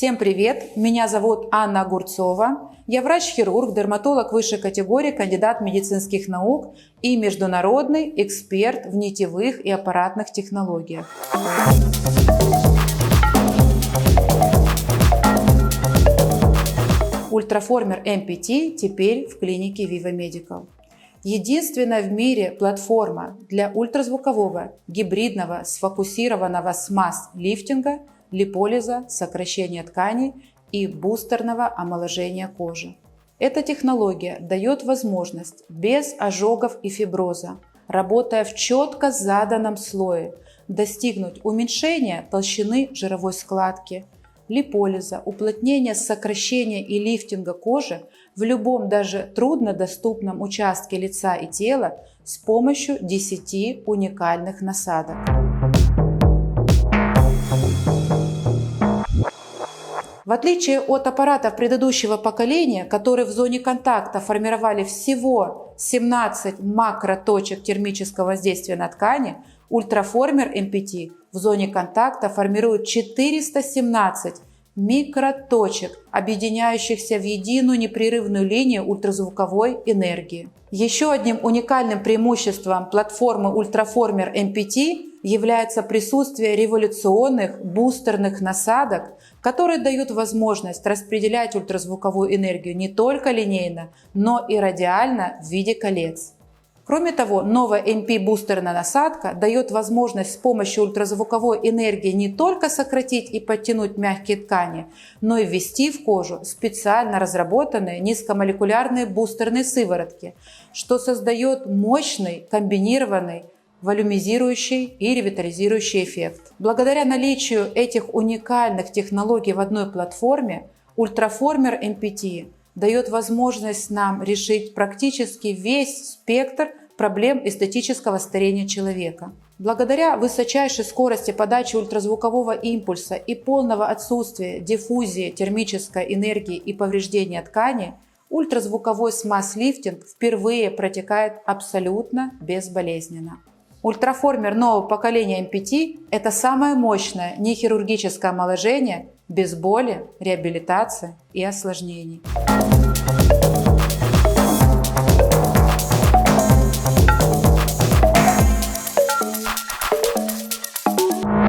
Всем привет! Меня зовут Анна Огурцова. Я врач-хирург, дерматолог высшей категории, кандидат медицинских наук и международный эксперт в нитевых и аппаратных технологиях. Ультраформер MPT теперь в клинике Viva Medical. Единственная в мире платформа для ультразвукового, гибридного, сфокусированного смаз лифтинга, липолиза, сокращения тканей и бустерного омоложения кожи. Эта технология дает возможность без ожогов и фиброза, работая в четко заданном слое, достигнуть уменьшения толщины жировой складки – липолиза, уплотнения, сокращения и лифтинга кожи в любом даже труднодоступном участке лица и тела с помощью 10 уникальных насадок. В отличие от аппаратов предыдущего поколения, которые в зоне контакта формировали всего 17 макроточек термического воздействия на ткани, ультраформер MPT в зоне контакта формирует 417 микроточек, объединяющихся в единую непрерывную линию ультразвуковой энергии. Еще одним уникальным преимуществом платформы Ультраформер MPT является присутствие революционных бустерных насадок, которые дают возможность распределять ультразвуковую энергию не только линейно, но и радиально в виде колец. Кроме того, новая MP-бустерная насадка дает возможность с помощью ультразвуковой энергии не только сократить и подтянуть мягкие ткани, но и ввести в кожу специально разработанные низкомолекулярные бустерные сыворотки, что создает мощный комбинированный волюмизирующий и ревитализирующий эффект. Благодаря наличию этих уникальных технологий в одной платформе, ультраформер MPT дает возможность нам решить практически весь спектр проблем эстетического старения человека. Благодаря высочайшей скорости подачи ультразвукового импульса и полного отсутствия диффузии термической энергии и повреждения ткани, ультразвуковой смаз-лифтинг впервые протекает абсолютно безболезненно. Ультраформер нового поколения MPT – это самое мощное нехирургическое омоложение без боли, реабилитации и осложнений.